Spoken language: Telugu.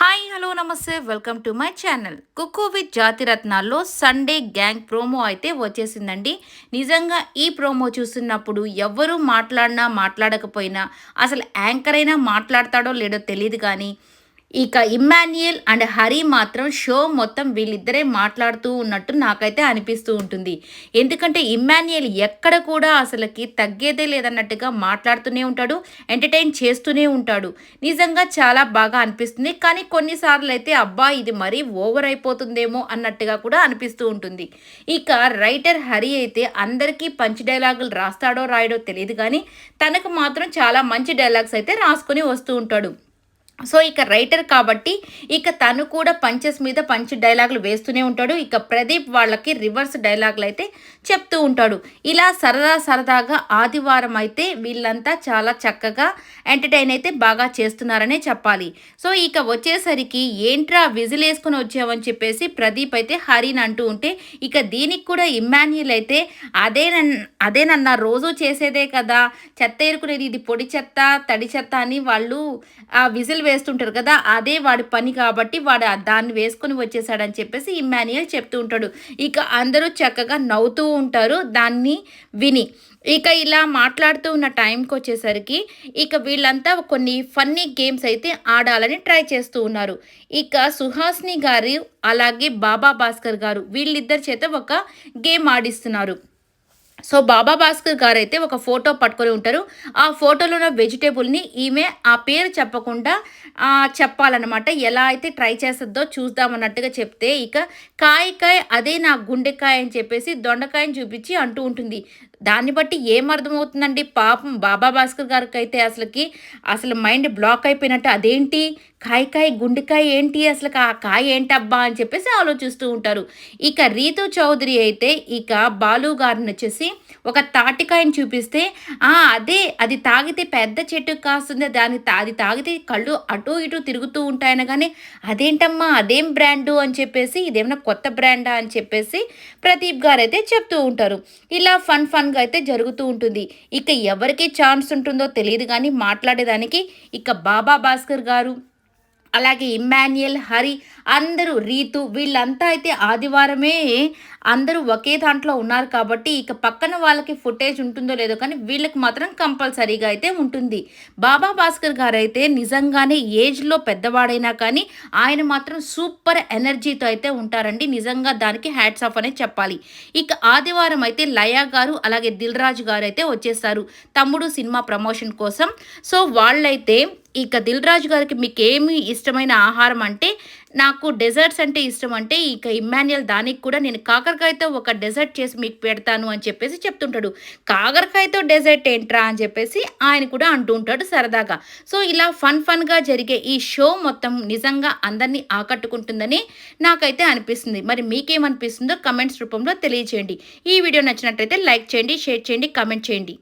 హాయ్ హలో నమస్తే. Welcome to my channel. Cook with జాతిరత్నాల్లో Sunday gang promo అయితే వచ్చేసిందండి. నిజంగా ఈ ప్రోమో చూస్తున్నప్పుడు ఎవ్వరూ మాట్లాడినా మాట్లాడకపోయినా అసలు యాంకర్ అయినా మాట్లాడతాడో లేడో తెలియదు కానీ ఇక ఇమ్మాన్యుయల్ అండ్ హరి మాత్రం షో మొత్తం వీళ్ళిద్దరే మాట్లాడుతూ ఉన్నట్టు నాకైతే అనిపిస్తూ ఉంటుంది. ఎందుకంటే ఇమ్మాన్యుయల్ ఎక్కడ కూడా అసలుకి తగ్గేదే లేదన్నట్టుగా మాట్లాడుతూనే ఉంటాడు ఎంటర్టైన్ చేస్తూనే ఉంటాడు. నిజంగా చాలా బాగా అనిపిస్తుంది. కానీ కొన్నిసార్లు అయితే అబ్బా ఇది మరీ ఓవర్ అయిపోతుందేమో అన్నట్టుగా కూడా అనిపిస్తూ ఉంటుంది. ఇక రైటర్ హరి అయితే అందరికీ పంచి డైలాగులు రాస్తాడో రాయడో తెలియదు కానీ తనకు మాత్రం చాలా మంచి డైలాగ్స్ అయితే రాసుకొని వస్తూ ఉంటాడు. సో ఇక రైటర్ కాబట్టి ఇక తను కూడా పంచెస్ మీద పంచ్ డైలాగులు వేస్తూనే ఉంటాడు. ఇక ప్రదీప్ వాళ్ళకి రివర్స్ డైలాగులు అయితే చెప్తూ ఉంటాడు. ఇలా సరదా సరదాగా ఆదివారం అయితే వీళ్ళంతా చాలా చక్కగా ఎంటర్టైన్ అయితే బాగా చేస్తున్నారనే చెప్పాలి. సో ఇక వచ్చేసరికి ఏంట్రా విజిల్ వేసుకుని వచ్చావని చెప్పేసి ప్రదీప్ అయితే హరిని అంటూ ఉంటే ఇక దీనికి కూడా ఇమ్మాన్యుల్ అయితే అదేనన్ అదేనన్నా రోజు చేసేదే కదా. చెత్త ఏరుకునేది ఇది పొడి చెత్త తడి చెత్త అని వాళ్ళు ఆ విజిల్ వేస్తుంటారు కదా అదే వాడి పని కాబట్టి వాడు దాన్ని వేసుకొని వచ్చేసాడని చెప్పేసి ఇమ్మాన్యుయల్ చెప్తూ ఉంటాడు. ఇక అందరూ చక్కగా నవ్వుతూ ఉంటారు దాన్ని విని. ఇక ఇలా మాట్లాడుతూ ఉన్న టైంకి వచ్చేసరికి ఇక వీళ్ళంతా కొన్ని ఫన్నీ గేమ్స్ అయితే ఆడాలని ట్రై చేస్తూ ఉన్నారు. ఇక సుహాస్ని గారు అలాగే బాబా భాస్కర్ గారు వీళ్ళిద్దరి చేత ఒక గేమ్ ఆడిస్తున్నారు. సో బాబా భాస్కర్ గారు అయితే ఒక ఫోటో పట్టుకొని ఉంటారు. ఆ ఫోటోలో ఉన్న వెజిటేబుల్ని ఈమె ఆ పేరు చెప్పకుండా చెప్పాలన్నమాట. ఎలా అయితే ట్రై చేస్తుందో చూద్దామన్నట్టుగా చెప్తే ఇక కాయ కాయ అదే నా గుండెకాయ అని చెప్పేసి దొండకాయని చూపించి అంటూ ఉంటుంది. దాన్ని బట్టి ఏం అర్థమవుతుందండి? పాపం బాబా భాస్కర్ గారికి అయితే అసలుకి అసలు మైండ్ బ్లాక్ అయిపోయినట్టు అదేంటి? కాయకాయ గుండెకాయ ఏంటి? అసలు ఆ కాయ ఏంటబ్బా? అని చెప్పేసి ఆలోచిస్తూ ఉంటారు. ఇక రీతు చౌదరి అయితే ఇక బాలు గారిని వచ్చేసి ఒక తాటికాయని చూపిస్తే ఆ అదే అది తాగితే పెద్ద చెట్టు కాస్తుంది దాని అది తాగితే కళ్ళు అటు ఇటు తిరుగుతూ ఉంటాయనగానే అదేంటమ్మా? అదేం బ్రాండు? అని చెప్పేసి ఇదేమన్నా కొత్త బ్రాండా? అని చెప్పేసి ప్రదీప్ గారు అయితే చెప్తూ ఉంటారు. ఇలా ఫన్ ఫన్ ఫన్గా అయితే జరుగుతూ ఉంటుంది. ఇక ఎవరికి ఛాన్స్ ఉంటుందో తెలియదు కానీ మాట్లాడేదానికి ఇక బాబా భాస్కర్ గారు. అలాగే ఇమ్మాన్యుయల్ హరి అందరూ రీతు వీళ్ళంతా అయితే ఆదివారమే అందరూ ఒకే దాంట్లో ఉన్నారు కాబట్టి ఇక పక్కన వాళ్ళకి ఫుటేజ్ ఉంటుందో లేదో కానీ వీళ్ళకి మాత్రం కంపల్సరీగా అయితే ఉంటుంది. బాబా భాస్కర్ గారు అయితే నిజంగానే ఏజ్లో పెద్దవాడైనా కానీ ఆయన మాత్రం సూపర్ ఎనర్జీతో అయితే ఉంటారండి. నిజంగా దానికి హ్యాట్స్ ఆఫ్ అనే చెప్పాలి. ఇక ఆదివారం అయితే లయా గారు అలాగే దిల్ రాజు గారు అయితే వచ్చేస్తారు తమ్ముడు సినిమా ప్రమోషన్ కోసం. సో వాళ్ళైతే ఇక దిల్ రాజు గారికి మీకు ఏమి ఇష్టమైన ఆహారం అంటే నాకు డెజర్ట్స్ అంటే ఇష్టం అంటే ఇక ఇమ్మాన్యుయల్ దానికి కూడా నేను కాకరకాయతో ఒక డెజర్ట్ చేసి మీకు పెడతాను అని చెప్పేసి చెప్తుంటాడు. కాకరకాయతో డెజర్ట్ ఏంట్రా అని చెప్పేసి ఆయన కూడా అంటూ ఉంటాడు సరదాగా. సో ఇలా ఫన్ ఫన్గా జరిగే ఈ షో మొత్తం నిజంగా అందరినీ ఆకట్టుకుంటుందని నాకైతే అనిపిస్తుంది. మరి మీకేమనిపిస్తుందో కమెంట్స్ రూపంలో తెలియచేయండి. ఈ వీడియో నచ్చినట్లయితే లైక్ చేయండి షేర్ చేయండి కమెంట్ చేయండి.